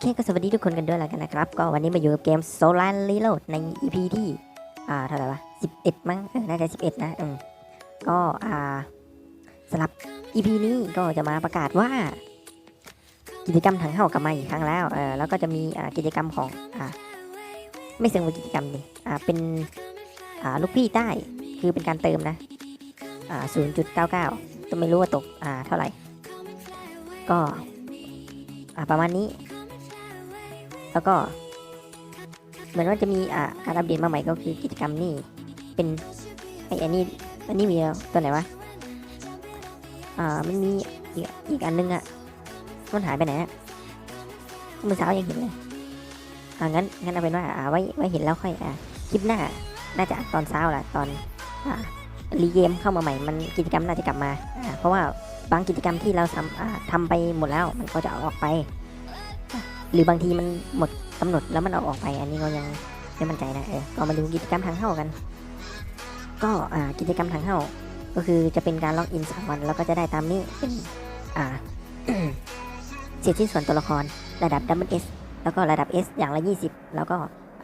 เคก็สวัสดีทุกคนกันด้วยแล้วกันนะครับ ก็วันนี้มาอยู่กับเกม Solar Reload ใน EP ที่ อ่า เท่าไหร่วะ11 มั้ง เออ น่าจะ 11 นะ อืม ก็ อ่าสำหรับ EP นี้ก็จะมาประกาศว่า กิจกรรมถังเห่ากลับมาอีกครั้งแล้ว เออ แล้วก็จะมี อ่า กิจกรรมของ อ่า ไม่เชิงว่ากิจกรรมดิ อ่า เป็น อ่า ลูกพี่ใต้ คือเป็นการเติมนะ อ่า 0.99ก็ไม่รู้ว่าตก อ่า เท่าไหร่ ก็ อ่า ประมาณนี้ แล้วก็เหมือนว่าจะมีอ่าการอัปเดตมาใหม่ก็คือกิจกรรมนี่เป็นไออันนี้อันนี้มีตัวไหนวะอ่ามันมีอีกอีกอันนึงอะมันหายไปไหนอะเมื่อเช้ายังเห็นเลยอ่างั้นงั้นเอาเป็นว่าอ่าไว้ไว้เห็นแล้วค่อยอ่าคลิปหน้าน่าจะตอนเช้าแหละตอนอ่ารีเกมเข้ามาใหม่ มันกิจกรรมน่าจะกลับมาอ่าเพราะว่าบางกิจกรรมที่เราทำอ่าทำไปหมดแล้วมันก็จะออกไป หรือบางทีมันหมดกำหนดแล้วมันเอาออกไป อันนี้ก็ยังไม่มั่นใจนะเออก็มาดูกิจกรรมทางเข้ากัน ก็อ่ากิจกรรมทางเข้าก็คือจะเป็นการล็อกอินสามวันแล้วก็จะได้ตามนี้เป็นอ่าเศษชิ้นส่วนตัวละครระดับ Double S แล้วก็ระดับ S อย่างละ 20 แล้วก็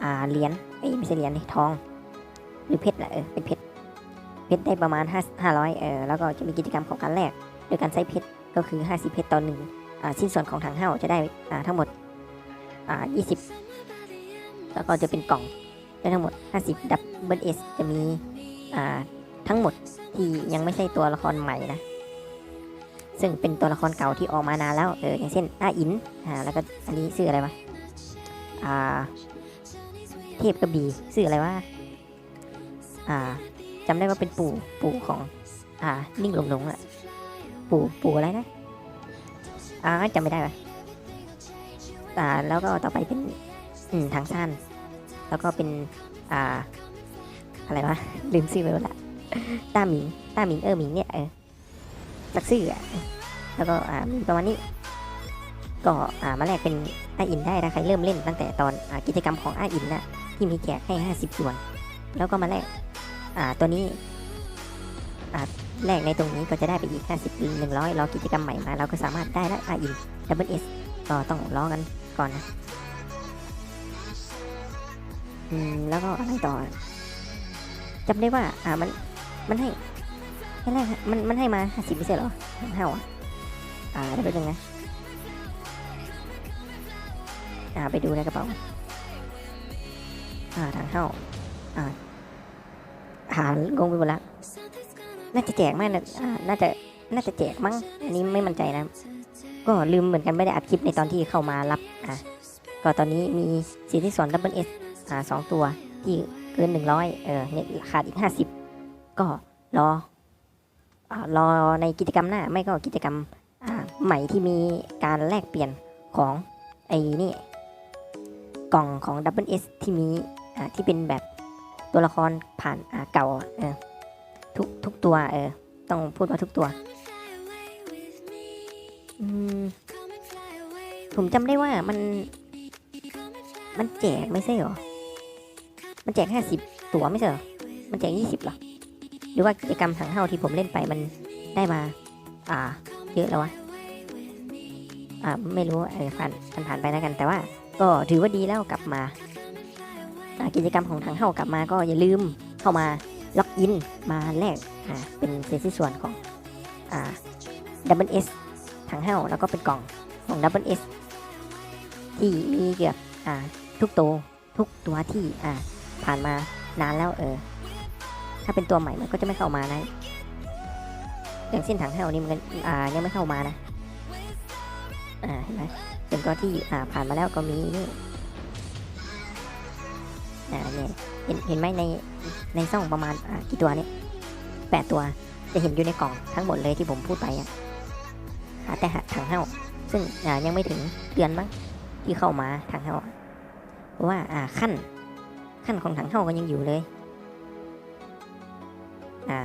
อ่าเหรียญเอ้ไม่ใช่เหรียญนี่ทอง หรือเพชรแหละเออเป็นเพชรเพชรได้ประมาณ5 500เออแล้วก็จะมีกิจกรรมของการแลกโดยการใช้เพชรก็คือ 50 เพชรต่อหนึ่งอ่าชิ้นส่วนของถังเห่าจะได้อ่าทั้งหมด อ่า20 แล้วก็จะเป็นกล่องได้ทั้งหมด 50 ดับเบิลเอสจะมีอ่าทั้งหมดที่ยังไม่ใช่ตัวละครใหม่นะ ซึ่งเป็นตัวละครเก่าที่ออกมานานแล้วเอออย่างเช่นอาอินอ่าแล้วก็อันนี้ชื่ออะไรวะอ่าเทพกระบี่ชื่ออะไรวะอ่าจำได้ว่าเป็นปู่ปู่ของอ่านิ่งหลงหลงอะปู่ปู่อะไรนะอ่าจำไม่ได้วะ อ่าแล้วก็ต่อไปเป็นอืมทางสั้น แล้วก็เป็นอ่าอะไรวะลืมชื่อไปแล้วละต้าหมิงต้าหมิงเออหมิงเนี่ยเออสักชื่ออะแล้วก็อ่ามีประมาณนี้ ก็อ่ามาแลกเป็นอาอินได้ถ้าใครเริ่มเล่นตั้งแต่ตอนอ่ากิจกรรมของอาอินน่ะที่มีแจกให้ 50ส่วน แล้วก็มาแลกอ่าตัวนี้อ่าแลกในตรงนี้ก็จะได้ไปอีก 50หรือ100รอกิจกรรมใหม่มาเราก็สามารถได้แล้วอาอินดับเบิลเอสก็ต้องรอกัน ก่อนนะ อืม แล้วก็อะไรต่อจำได้ว่า อ่ามัน มันให้ให้แรกมัน มันให้มาห้าสิบไม่ใช่เหรอห้าอะอ่าเดี๋ยวไปดูนะ อ่า ไปดูในกระเป๋า อ่า ทางเข้า อ่า หางงไปหมดล้วน่าจะแจกมากนะอ่าน่าจะ น่าจะแจกมั้ง อันนี้ไม่มั่นใจนะ ก็ลืมเหมือนกันไม่ได้อัดคลิปในตอนที่เข้ามารับอะก็ตอนนี้มีสีที่สอนดับเบิลเอสอ่าสองตัวที่เกินหนึ่งร้อยเออเนี่ยขาดอีกห้าสิบก็รออ่ารอในกิจกรรมหน้า ไม่ก็กิจกรรมอ่าใหม่ที่มีการแลกเปลี่ยนของไอ้นี่กล่องของดับเบิลเอสที่มีอ่าที่เป็นแบบตัวละครผ่านอ่าเก่าเออทุกทุกตัวเออต้องพูดว่าทุกตัว ผมจำได้ว่ามัน มันแจกไม่ใช่เหรอ มันแจกห้าสิบตั๋วไม่ใช่เหรอ มันแจกยี่สิบหรอ หรือว่ากิจกรรมถังเฮาที่ผมเล่นไปมันได้มา อ่า เยอะแล้ววะ อ่า ไม่รู้เออผ่านผ่านไปแล้วกัน แต่ว่า ก็ถือว่าดีแล้วกลับมากิจกรรมของถังเฮากลับมาก็อย่าลืมเข้ามาล็อกอินมาแลกเป็นเศษชิ้นส่วนของอ่าดับเบิลเอส ถังเฮาแล้วก็เป็นกล่องของดับเบิลเอสที่มีเกือบอ่าทุกตัวทุกตัวที่อ่าผ่านมานานแล้วเออ ถ้าเป็นตัวใหม่มันก็จะไม่เข้ามานะอย่างเส้นถังเท่านี้มันก็อ่ายังไม่เข้ามานะอ่าเห็นไหมเป็นตัวที่อ่าผ่านมาแล้วก็มีนี่อ่าเนี่ยเห็นเห็นไหมในในซ่องประมาณอ่ากี่ตัวเนี่ยแปดตัวจะเห็นอยู่ในกล่องทั้งหมดเลยที่ผมพูดไปอะ แต่หาถังเท่าซึ่งยังไม่ถึงเดือนมั้งที่เข้ามาถังเท่าเพราะว่าอ่าขั้นขั้นของถังเท่าก็ยังอยู่เลยอ่า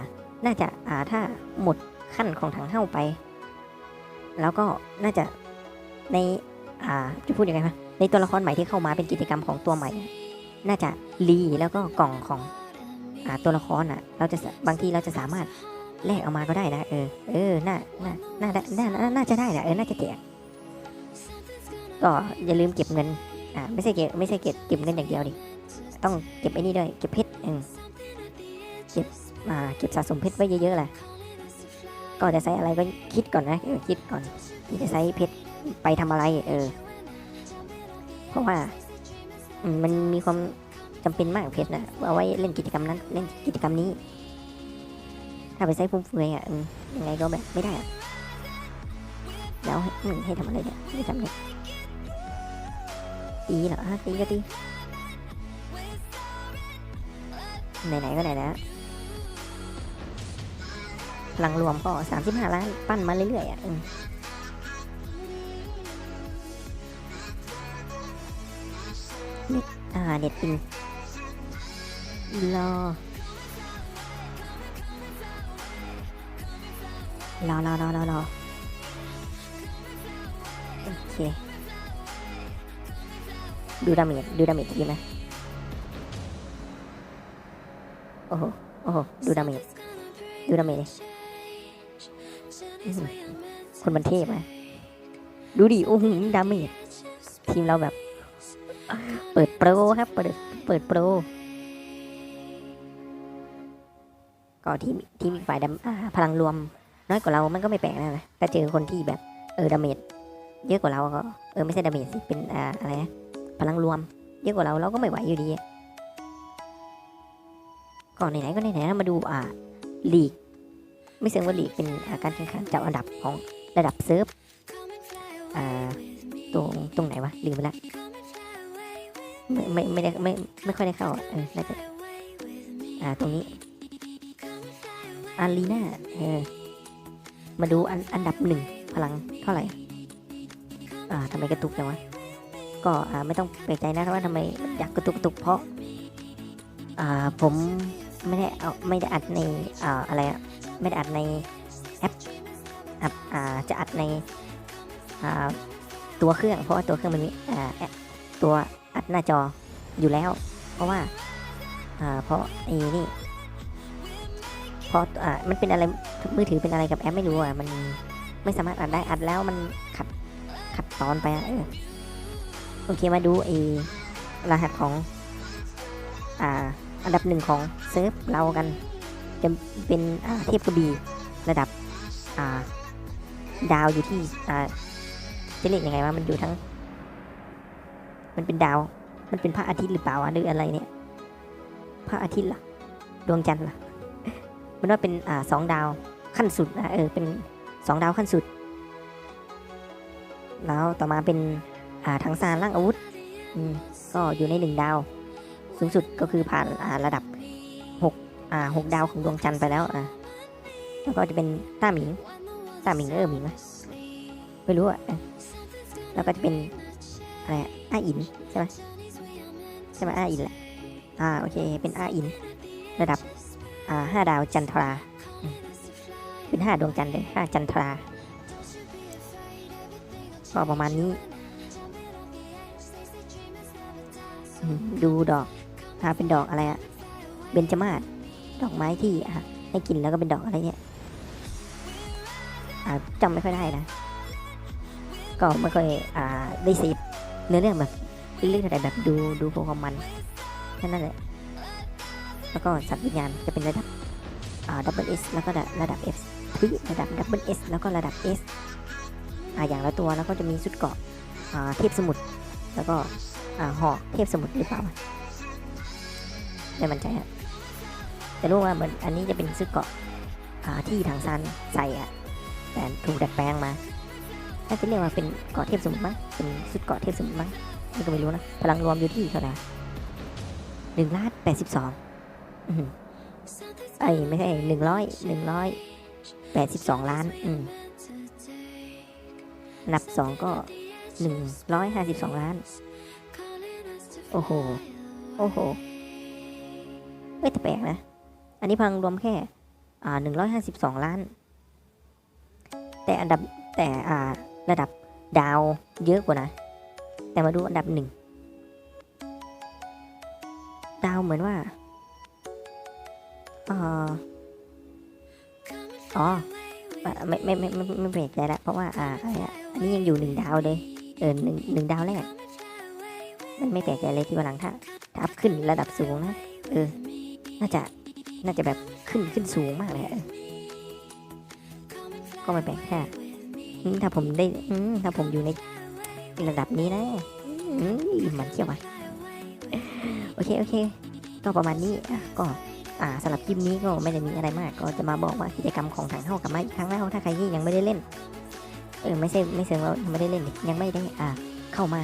น่าจะอ่าถ้าหมดขั้นของถังเท่าไป แล้วก็น่าจะในอ่าจะพูดยังไงวะในตัวละครใหม่ที่เข้ามาเป็นกิจกรรมของตัวใหม่ น่าจะรีแล้วก็กล่องของอ่าตัวละครอะ เราจะบางทีเราจะสามารถ แลกเอามาก็ได้นะ เออ เออ น่า น่า น่าได้น่าน่า น่าจะได้แหละเออ น่าจะแจกก็อย่าลืมเก็บเงิน อ่า ไม่ใช่เก็บ ไม่ใช่เก็บ เก็บเงินอย่างเดียวดิ ต้องเก็บไอ้นี่ด้วย เก็บเพชรอืมเก็บ อ่า เก็บสะสมเพชรไว้เยอะๆแหละก็จะใช้อะไรก็คิดก่อนนะ เออ คิดก่อนที่จะใช้เพชรไปทำอะไร เออ เพราะว่ามมันมีความจำเป็นมากเพชรนะ เอาไว้เล่นกิจกรรมนั้น เล่นกิจกรรมนี้ ถ้าไปใช้ฟุ่มเฟือยอะอืมยังไงก็แบบไม่ได้อะแล้วให้อืมให้ทำอะไรเนี่ยไม่ทำเนี่ยตีเหรอฮะตีก็ตีไหนๆก็ไหนแล้วพลังรวมก็สามสิบห้าล้านปั้นมาเรื่อยๆอะอืมเน็ตอ่าเน็ตปิงรอ รอรอรอรอรอโอเค ดูดาเมจดูดาเมจทีไหมโอ้โหโอ้โหดูดาเมจดูดาเมจดิอื้อหือคนมันเทพไหมดูดิโอ้โหดาเมจทีมเราแบบ เปิดโปรครับเปิดเปิดโปรก็ทีมทีมอีกฝ่ายดำอ่าพลังรวม น้อยกว่าเรามันก็ไม่แปลกนะนะถ้าเจอคนที่แบบเออดาเมจเยอะกว่าเราก็เออไม่ใช่ดาเมจสิเป็นอ่าอะไรนะพลังรวม เยอะกว่าเราเราก็ไม่ไหวอยู่ดีก่อนไหนๆก็ไหนๆนะมาดูอ่าลีก ไม่เชิงว่าลีกเป็นอาการแข่งขันจับอันดับของระดับเซิร์ฟอ่าตรงตรงไหนวะลืมไปละไม่ไม่ไม่ได้ไม่ไม่ค่อยได้เข้าเออน่าจะอ่าตรงนี้อารีนาเออ มาดูอันอันดับหนึ่งพลังเท่าไหร่ อ่าทำไมกระตุกจังวะ ก็อ่าไม่ต้องแปลกใจนะว่าทำไมอยากกระตุกกระตุกเพราะ อ่าผมไม่ได้เอาไม่ได้อัดในอ่าอะไรอะไม่ได้อัดในแอปอัดอ่าจะอัดในอ่าตัวเครื่อง เพราะว่าตัวเครื่องมันมีอ่าตัวอัดหน้าจออยู่แล้ว เพราะว่าอ่าเพราะไอ้นี่เพราะอ่ามันเป็นอะไร มือถือเป็นอะไรกับแอปไม่รู้อะ มันไม่สามารถอัดได้อัดแล้วมันขัดขัดตอนไปอะเออโอเคมาดูไอ้รหัสของ อ่า อันดับหนึ่งของเซิร์ฟเรากัน จะเป็นอ่าเทพกระบี่ระดับ อ่า ดาวอยู่ที่ อ่าจะเรียกยังไงว่ามันอยู่ทั้ง มันเป็นดาว มันเป็นพระอาทิตย์หรือเปล่าวะหรืออะไรเนี่ยพระอาทิตย์ล่ะ ดวงจันทร์ล่ะ มันว่าเป็นอ่าสองดาว ขั้นสุดนะเออเป็นสองดาวขั้นสุด แล้วต่อมาเป็นอ่าถังซานล่างอาวุธก็อยู่ในหนึ่งดาว สูงสุดก็คือผ่านอ่าระดับหกอ่าหกดาวของดวงจันทร์ไปแล้วอะแล้วก็จะเป็นต้าหมิงต้าหมิงเออหมิงไหมไม่รู้อะแล้วก็จะเป็นอะไรอ้าอินใช่ไหมใช่ไหมอ้าอินแหละอ่าโอเคเป็นอ้าอิน ระดับอ่าห้าดาวจันทรา เป็นห้าดวงจันทร์เลยห้าจันทราก็ประมาณนี้ ดูดอกอ่าเป็นดอกอะไรอะเบญจมาศดอกไม้ที่อะให้กินแล้วก็เป็นดอกอะไรเนี่ยอ่าจำไม่ค่อยได้นะ ก็ไม่ค่อยอ่าได้ซีบเนื้อเรื่องแบบเรื่องอะไรแบบดูดูพวกความมันแค่นั้นแหละแล้วก็สัตว์วิญญาณจะเป็นระดับอ่าดับเบิลเอสแล้วก็ระดับ F ยระดับดับเบิลเอสแล้วก็ระดับ S อ่าอย่างละตัวแล้วก็จะมีชุดเกาะอ่าเทพสมุทรแล้วก็อ่าหอกเทพสมุทรหรือเปล่าไม่มั่นใจฮะแต่รู้ว่ามือนอันนี้จะเป็นชุดเกาะอ่าที่ทางซันใส่อะแต่ถูกดัดแปลงมาน่าจะเรียกว่าเป็นเกาะเทพสมุทรมั้งเป็นชุดเกาะเทพสมุทรมั้งนี่ก็ไม่รู้นะพลังรวมอยู่ที่เท่าไหร่หนึ่งล้านแปดสิบสองไอ้ยไม่ใช่หนึ่งร้อยหนึ่งร้อย แปดสิบสองล้าน อืม นับสองก็หนึ่งร้อยห้าสิบสองล้าน โอ้โห โอ้โหเอ้ยแต่แปลกนะ อันนี้พังรวมแค่ อ่าหนึ่งร้อยห้าสิบสองล้าน แต่อันดับแต่อ่าระดับดาวเยอะกว่านะ แต่มาดูอันดับหนึ่งดาวเหมือนว่าอ่อ อ๋อไม่ไม่ไม่ไม่ไม่แปลกใจละเพราะว่าอ่าอะไรอะอันนี้ยังอยู่หนึ่งดาวเลยเออหนึ่งหนึ่งดาวแรกมันไม่แปลกใจเลยที่ว่าหลังถ้าถ้าอัพขึ้นระดับสูงนะเออน่าจะน่าจะแบบขึ้นขึ้นสูงมากเลยเออก็ไม่แปลกแค่ถ้าผมได้ถ้าผมอยู่ในระดับนี้นะอืมมันเที่ยวอะโอเคโอเค ก็ประมาณนี้ก็ อ่าสำหรับคลิปนี้ก็ไม่ได้มีอะไรมาก ก็จะมาบอกว่ากิจกรรมของทางเข้ากลับมาอีกครั้งแล้วถ้าใครที่ยังไม่ได้เล่น เออไม่ใช่ไม่เชิงว่ายังไม่ได้เล่นยังไม่ได้อ่าเข้ามา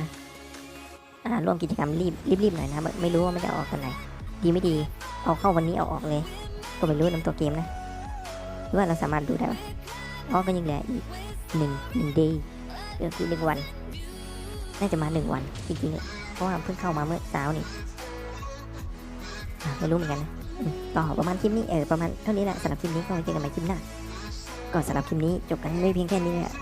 อ่าร่วมกิจกรรมรีบรีบๆหน่อยนะไม่รู้ว่ามันจะออกตอนไหนดีไม่ดีเอาเข้าวันนี้เอาออกเลย ก็ไม่รู้นำตัวเกมนะหรือว่าเราสามารถดูได้ปะอ๋อก็ยังเหลืออีกหนึ่งหนึ่งเดย์ก็คือหนึ่งวัน น่าจะมาหนึ่งวันจริงๆเพราะว่าเพิ่งเข้ามาเมื่อเช้านี่อะไม่รู้เหมือนกันนะ ต่อประมาณคลิปนี้เออประมาณเท่านี้แหละสำหรับคลิปนี้ก็เจอกันใหม่คลิปหน้าก็สำหรับคลิปนี้จบกันไม่เพียงแค่นี้แหละ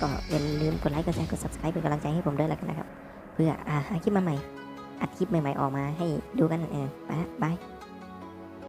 ก็อย่าลืมกดไลค์กดแชร์กด subscribe เป็นกำลังใจให้ผมด้วยแล้วกันนะครับ เพื่ออ่าหาคลิปมาใหม่อัดคลิปใหม่ ๆ ออกมาให้ดูกันเออไปละบาย